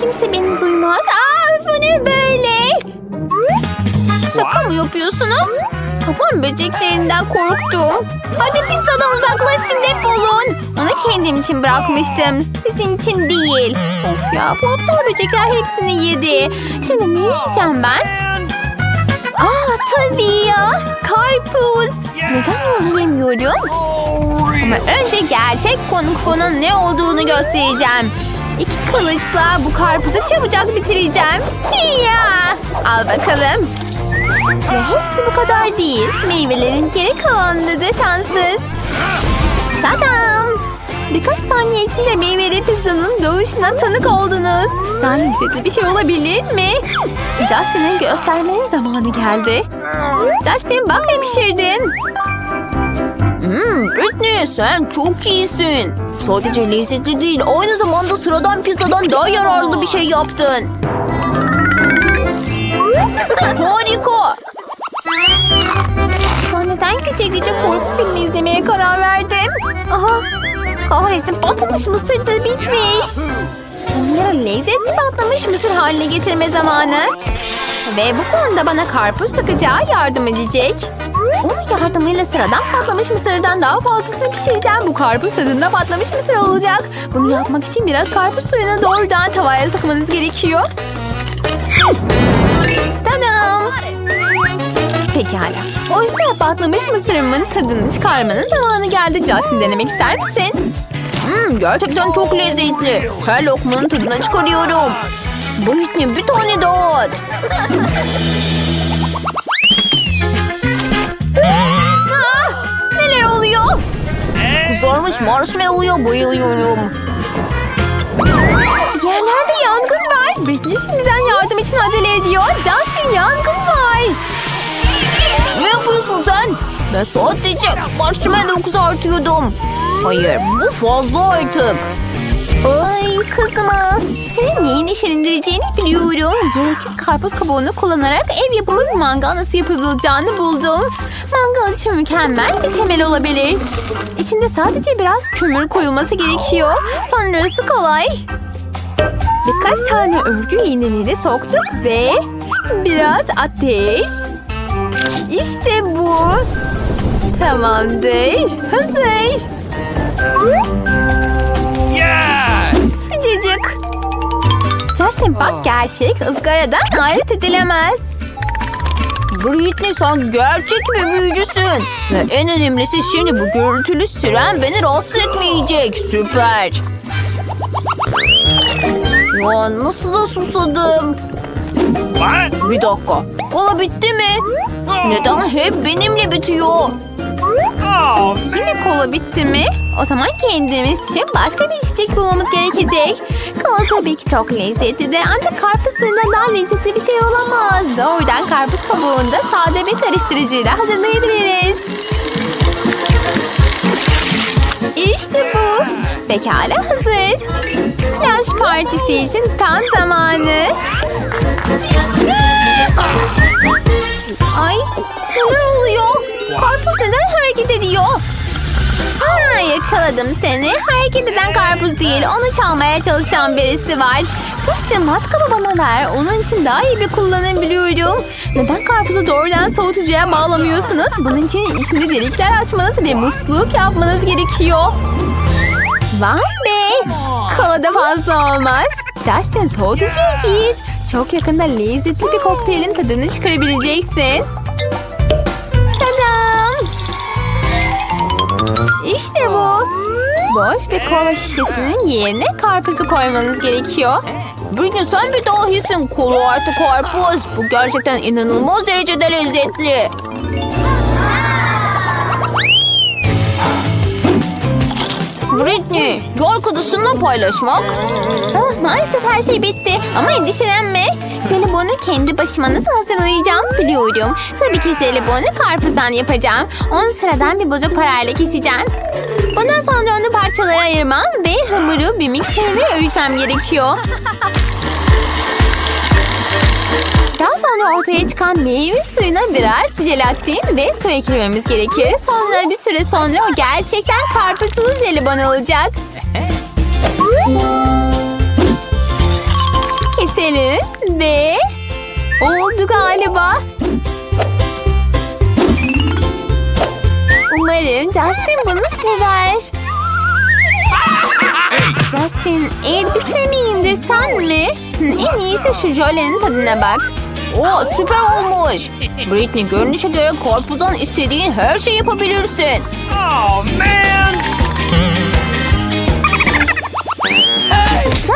Kimse beni duymaz. Aa bu ne böyle? Şaka mı yapıyorsunuz? Kafam böceklerinden korktu. Hadi pizzadan uzaklaşın defolun. Onu kendim için bırakmıştım. Sizin için değil. Of ya bu aptal böcekler hepsini yedi. Şimdi ne yiyeceğim ben? Aa tabii ya. Karpuz. Neden onu yemiyorum? Ama önce gerçek kung fu'nun ne olduğunu göstereceğim. İki kılıçla bu karpuzu çabucak bitireceğim. Hiya! Al bakalım. Ve hepsi bu kadar değil. Meyvelerin geri kalanı da şanssız. Tadam! Birkaç saniye içinde meyveli pizzanın doğuşuna tanık oldunuz. Daha lezzetli bir şey olabilir mi? Justin'in göstermenin zamanı geldi. Justin bak ne pişirdim. Britney sen çok iyisin. Sadece lezzetli değil aynı zamanda sıradan pizzadan daha yararlı bir şey yaptın. Harika. Ya neden gece gece korku filmi izlemeye karar verdim? Aha, kahretsin patlamış mısır da bitmiş. Onları lezzetli patlamış mısır haline getirme zamanı. Ve bu konuda bana karpuz sıkacağı yardım edecek. Onun yardımıyla sıradan patlamış mısırdan daha fazlasını pişireceğim. Bu karpuz tadında patlamış mısır olacak. Bunu yapmak için biraz karpuz suyunu doğrudan tavaya sıkmanız gerekiyor. Tadam! Pekala. O yüzden patlamış mısırımın tadını çıkarmanın zamanı geldi. Justin denemek ister misin? Hmm, gerçekten çok lezzetli. Her lokmanın tadını çıkarıyorum. Britney bir tane daha at. Kızarmış marshmallow'ya bayılıyorum. Yerlerde yangın var. Britney şimdiden yardım için acele ediyor. Justin yangın var. Ne yapıyorsun sen? Ben sadece marshmallow kızartıyordum. Hayır bu fazla artık. Ay kızıma. Senin neyi neşelendireceğini biliyorum. Gereksiz karpuz kabuğunu kullanarak ev yapımı bir mangal nasıl yapılacağını buldum. Mangal için mükemmel bir temel olabilir. İçinde sadece biraz kömür koyulması gerekiyor. Sonrası kolay. Birkaç tane örgü iğneleri soktuk ve biraz ateş. İşte bu. Tamamdır. Hazır. Justin bak gerçek ızgaradan alet edilemez. Britney sen gerçek bir büyücüsün. Ve en önemlisi şimdi bu gürültülü süren beni rahatsız etmeyecek. Süper. Ya nasıl da susadım. Bir dakika. Kola bitti mi? Neden hep benimle bitiyor? Yine kola bitti mi? O zaman kendimiz için başka bir içecek bulmamız gerekecek. Kola tabii ki çok lezzetlidir ancak karpuz suyundan daha lezzetli bir şey olamaz. Doğrudan karpuz kabuğunda sade bir karıştırıcıyla hazırlayabiliriz. İşte bu. Pekala hazır. Plaj partisi için tam zamanı. Ay neler oluyor? Karpuz neden hareket ediyor? Ha, yakaladım seni. Hareket eden karpuz değil. Onu çalmaya çalışan birisi var. Justin matkabı bana ver. Onun için daha iyi bir kullanım biliyorum. Neden karpuzu doğrudan soğutucuya bağlamıyorsunuz? Bunun için içinde delikler açmanız ve musluk yapmanız gerekiyor. Vay be! Kolada fazla olmaz. Justin soğutucuya git. Çok yakında lezzetli bir kokteylin tadını çıkarabileceksin. İşte bu. Boş bir kola şişesinin yerine karpuzu koymanız gerekiyor. Bugün sen bir dahisin. Kola artı karpuz. Bu gerçekten inanılmaz derecede lezzetli. Britney, bir arkadaşınla paylaşmak. Ah, maalesef her şey bitti ama endişelenme. Jelibonu kendi başıma nasıl hazırlayacağım biliyorum. Tabii ki jelibonu karpuzdan yapacağım. Onu sıradan bir bozuk parayla keseceğim. Bundan sonra onu parçalara ayırmam ve hamuru bir mikserle öğütmem gerekiyor. Daha sonra ortaya çıkan meyve suyuna biraz jelatin ve su eklememiz gerekir. Sonra bir süre sonra o gerçekten karpuzlu jelibon olacak. Selim ve... Oldu galiba. Umarım Justin bunu sever. Justin elbisemi indirsen mi? En iyisi şu jölenin tadına bak. O süper olmuş. Britney görünüşe göre korpudan istediğin her şeyi yapabilirsin. Oh man!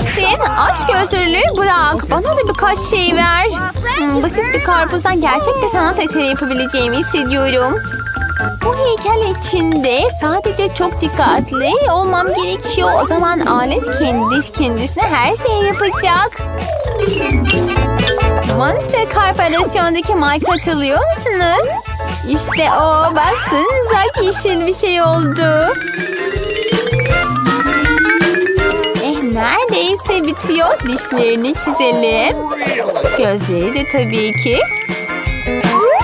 Justin aç gözlülüğü bırak. Bana da birkaç şey ver. Hmm, basit bir karpuzdan gerçek bir sanat eseri yapabileceğimi hissediyorum. Bu heykel içinde sadece çok dikkatli olmam gerekiyor. O zaman alet kendi kendisine her şeyi yapacak. Monster Corporation'daki Mike hatırlıyor musunuz? İşte o. Baksanıza yeşil bir şey oldu. Neredeyse bitiyor. Dişlerini çizelim. Gözleri de tabii ki.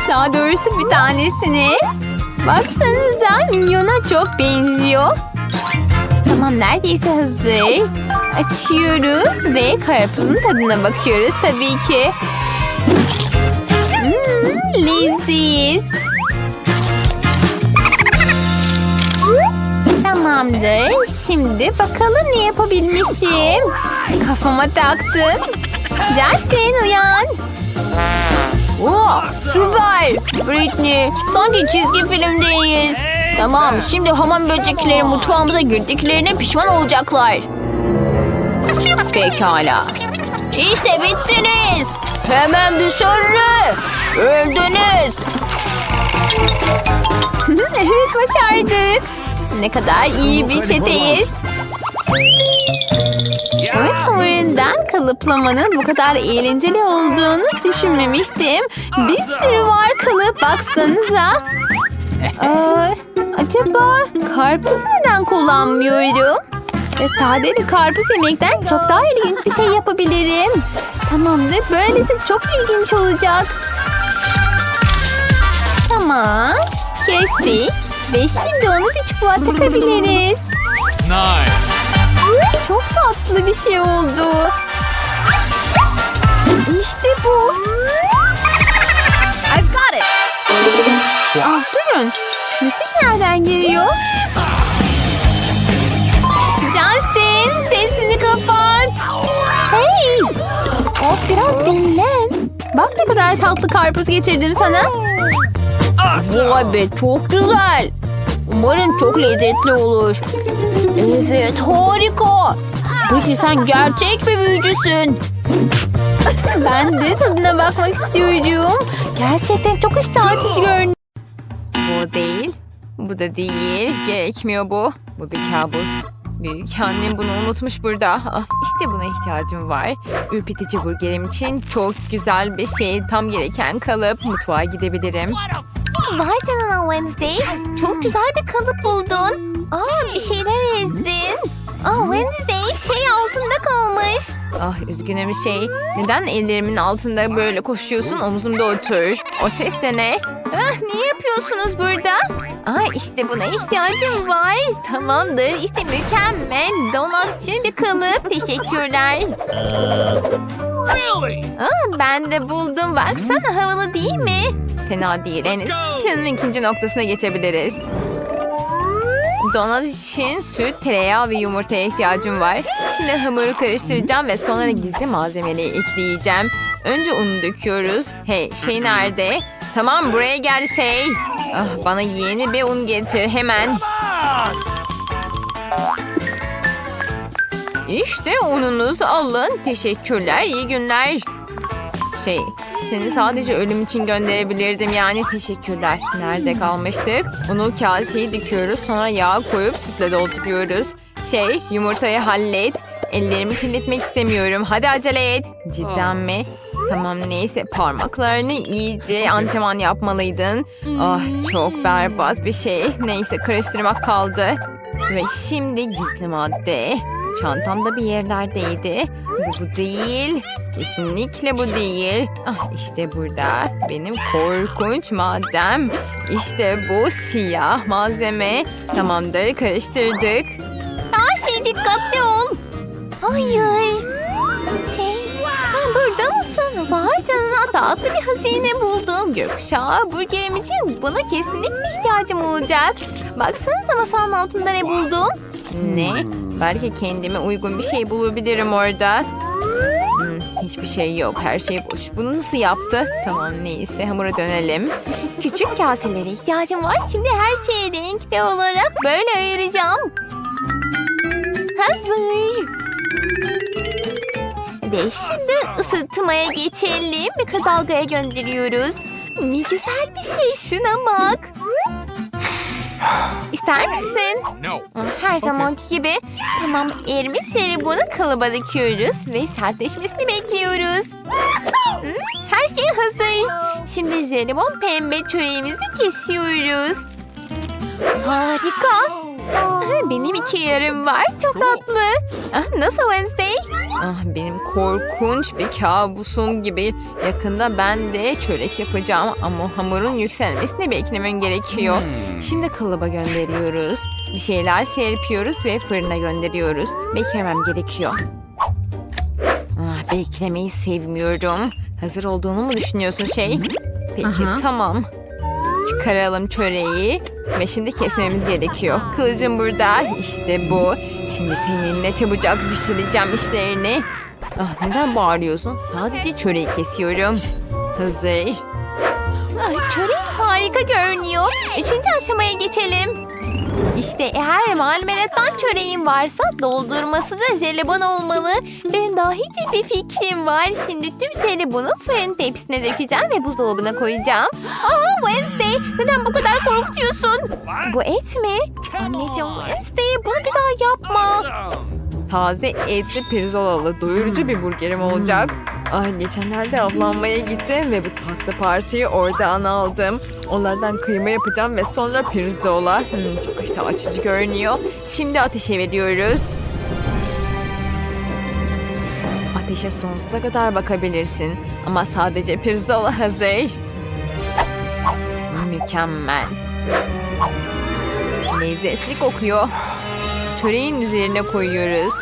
Daha doğrusu bir tanesini. Baksanıza minyona çok benziyor. Tamam neredeyse hazır. Açıyoruz ve karpuzun tadına bakıyoruz tabii ki. Hmm, leziz. Tamamdır. Şimdi bakalım ne yapabilmişim. Kafama taktım. Justin uyan. Oo, süper. Britney, sanki çizgi filmdeyiz. Tamam, şimdi hamam böcekleri mutfağımıza girdiklerine pişman olacaklar. Pekala. İşte bittiniz. Hemen dışarı. Öldünüz. evet başardık. Ne kadar iyi bir çeteyiz. Oyun hamurundan kalıplamanın bu kadar eğlenceli olduğunu düşünmemiştim. Bir sürü var kalıp baksanıza. Aa, acaba karpuz neden kullanmıyorum? Ve sade bir karpuz yemekten çok daha ilginç bir şey yapabilirim. Tamamdır. Böylesi çok ilginç olacak. Tamam. Kestik. Ve şimdi onu bir çubuğa takabiliriz. Nice. Çok tatlı bir şey oldu. İşte bu. I've got it. Ah, durun. Müzik nereden geliyor? Justin sesini kapat. Hey. Of biraz dinlen. Bak ne kadar tatlı karpuz getirdim sana. Vay be çok güzel. Umarım çok lezzetli olur. Evet harika. Peki sen gerçek bir büyücüsün. ben de tadına bakmak istiyorum. Gerçekten çok iştah açıcı görünüyor. Bu değil. Bu da değil. Gerekmiyor bu. Bu bir kabus. Büyük annem bunu unutmuş burada. Ah, işte buna ihtiyacım var. Ürpetici burgerim için çok güzel bir şey. Tam gereken kalıp mutfağa gidebilirim. Vay canına Wednesday. Çok güzel bir kalıp buldun. Aa bir şeyler ezdin. Aa Wednesday şey altında kalmış. Ah üzgünüm şey. Neden ellerimin altında böyle koşuyorsun omzumda otur. O ses de ne? Ah ne yapıyorsunuz burada? Aa işte buna ihtiyacım var. Tamamdır işte mükemmel. Donat için bir kalıp. Teşekkürler. Aa, ben de buldum. Baksana havalı değil mi? Fena değil. En planın ikinci noktasına geçebiliriz. Donat için süt, tereyağı ve yumurtaya ihtiyacım var. Şimdi hamuru karıştıracağım ve sonra gizli malzemeleri ekleyeceğim. Önce unu döküyoruz. Hey şey nerede? Tamam buraya gel şey. Ah, bana yeni bir un getir hemen. İşte ununuzu alın. Teşekkürler, iyi günler. Şey, seni sadece ölüm için gönderebilirdim yani teşekkürler. Nerede kalmıştık? Unu kaseye dikiyoruz sonra yağ koyup sütle dolduruyoruz. Şey, yumurtayı hallet. Ellerimi kirletmek istemiyorum. Hadi acele et. Cidden mi? Tamam neyse parmaklarını iyice antrenman yapmalıydın. Ah çok berbat bir şey. Neyse karıştırmak kaldı. Ve şimdi gizli madde. Çantamda bir yerlerdeydi. Bu, değil. Kesinlikle bu değil. Ah işte burada. Benim korkunç maddem. İşte bu siyah malzeme. Tamamdır karıştırdık. Aa şey dikkatli ol. Hayır. Şey sen burada mısın? Vay canına tatlı bir hazine buldum. Gökkuşağı burgerim için buna kesinlikle ihtiyacım olacak. Baksanıza masanın altında ne buldum. Ne? Belki kendime uygun bir şey bulabilirim orada. Hiçbir şey yok. Her şey boş. Bunu nasıl yaptı? Tamam neyse hamura dönelim. Küçük kaselere ihtiyacım var. Şimdi her şeyi renkli olarak böyle ayıracağım. Hazır. Ve şimdi ısıtmaya geçelim. Mikrodalgaya gönderiyoruz. Ne güzel bir şey. Şuna bak. İster misin? No. Her zamanki gibi. Tamam erimiş bunu kalıba döküyoruz ve sertleşmesini bekliyoruz. Hı, Her şey hazır. Şimdi jelibon pembe çöreğimizi kesiyoruz. Harika. Ah, Benim iki yarım var. Çok tatlı. Ah, Nasıl Wednesday? Ah, benim korkunç bir kabusum gibi. Yakında ben de çörek yapacağım ama hamurun yükselmesini beklemem gerekiyor. Şimdi kalıba gönderiyoruz. Bir şeyler serpiyoruz ve fırına gönderiyoruz. Beklemem gerekiyor. Ah, beklemeyi sevmiyorum. Hazır olduğunu mu düşünüyorsun şey? Peki tamam. Çıkaralım çöreği ve şimdi kesmemiz gerekiyor. Kılıcım burada. İşte bu. Şimdi seninle çabucak pişireceğim işlerini. Ah neden bağırıyorsun? Sadece çöreği kesiyorum. Hazır. Ah, çörek harika görünüyor. Üçüncü aşamaya geçelim. İşte eğer marmelattan çöreğin varsa doldurması da jelibon olmalı. Ben dahice bir fikrim var. Şimdi tüm jelibonu fırın tepsisine dökeceğim ve buzdolabına koyacağım. Aa Wednesday neden bu kadar korkutuyorsun? Bu et mi? Anneciğim Wednesday bunu bir daha yapma. Taze etli pirzolalı doyurucu bir burgerim olacak. Ah geçenlerde avlanmaya gittim ve bu tatlı parçayı oradan aldım. Onlardan kıyma yapacağım ve sonra pirzola. Hmm, çok iştah açıcı görünüyor. Şimdi ateşe veriyoruz. Ateşe sonsuza kadar bakabilirsin. Ama sadece pirzola hazır. Mükemmel. Lezzetli kokuyor. Çöreğin üzerine koyuyoruz.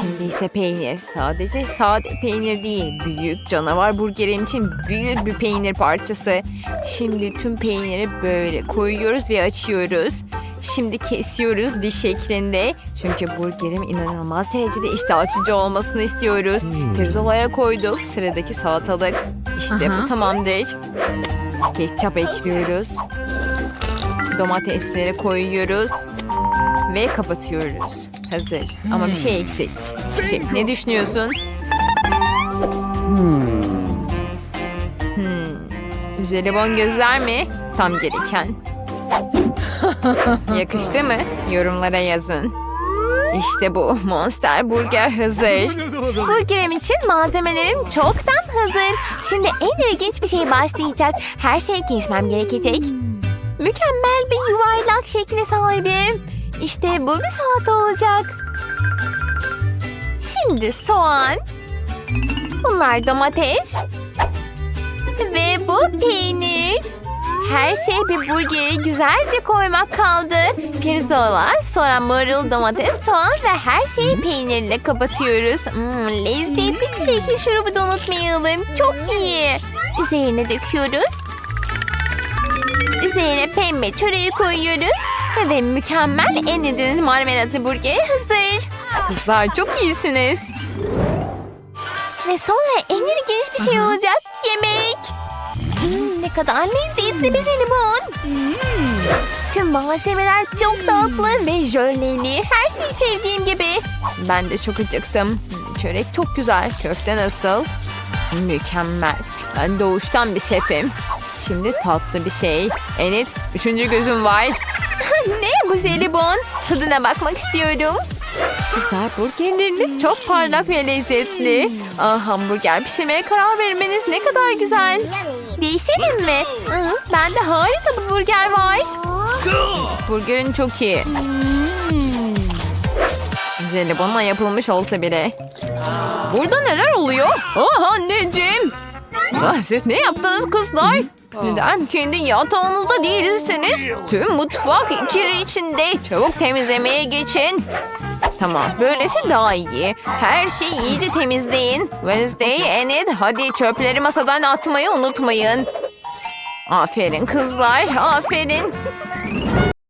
Şimdi ise peynir. Sadece sade peynir değil. Büyük canavar burgerim için büyük bir peynir parçası. Şimdi tüm peyniri böyle koyuyoruz ve açıyoruz. Şimdi kesiyoruz diş şeklinde. Çünkü burgerim inanılmaz derecede iştah açıcı olmasını istiyoruz. Pirzolaya koyduk. Sıradaki salatalık. İşte bu tamamdır. Ketçap ekliyoruz. Domatesleri koyuyoruz ve kapatıyoruz. Hazır. Ama bir şey eksik. Şey, ne düşünüyorsun? Hmm. Jelibon gözler mi? Tam gereken. Yakıştı mı? Yorumlara yazın. İşte bu Monster Burger hazır. Burgerim için malzemelerim çoktan hazır. Şimdi en ilginç bir şey başlayacak. Her şeyi kesmem gerekecek. Mükemmel bir yuvarlak şekle sahibim. İşte bu bir salata olacak. Şimdi soğan. Bunlar domates. Ve bu peynir. Her şey bir burgeri güzelce koymak kaldı. Pirzola, sonra marul, domates, soğan ve her şeyi peynirle kapatıyoruz. Hmm, lezzetli çilekli şurubu da unutmayalım. Çok iyi. Üzerine döküyoruz. Üzerine pembe çöreği koyuyoruz. Ve mükemmel Enid'in marmelatlı burgeri hazır. Kızlar çok iyisiniz. Ve sonra en ilginç bir şey olacak. Yemek. Hmm, ne kadar lezzetli bir jelibon. Tüm malzemeler çok tatlı ve jöleli. Her şeyi sevdiğim gibi. Ben de çok acıktım. Çörek çok güzel. Köfte nasıl? Mükemmel. Ben doğuştan bir şefim. Şimdi tatlı bir şey. Enet, üçüncü gözüm var. ne bu jelibon? Tadına bakmak istiyorum. Kızlar burgerleriniz çok parlak ve lezzetli. Aa, hamburger pişirmeye karar vermeniz ne kadar güzel. Değişelim mi? Hı, bende harika bir burger var. Burgerin çok iyi. Jelibonla yapılmış olsa bile. Burada neler oluyor? Ah anneciğim. Ah, siz ne yaptınız kızlar? Neden kendi yatağınızda değilsiniz? Tüm mutfak kir içinde. Çabuk temizlemeye geçin. Tamam, böylesi daha iyi. Her şeyi iyice temizleyin. Wednesday, Enid, hadi çöpleri masadan atmayı unutmayın. Aferin kızlar, aferin.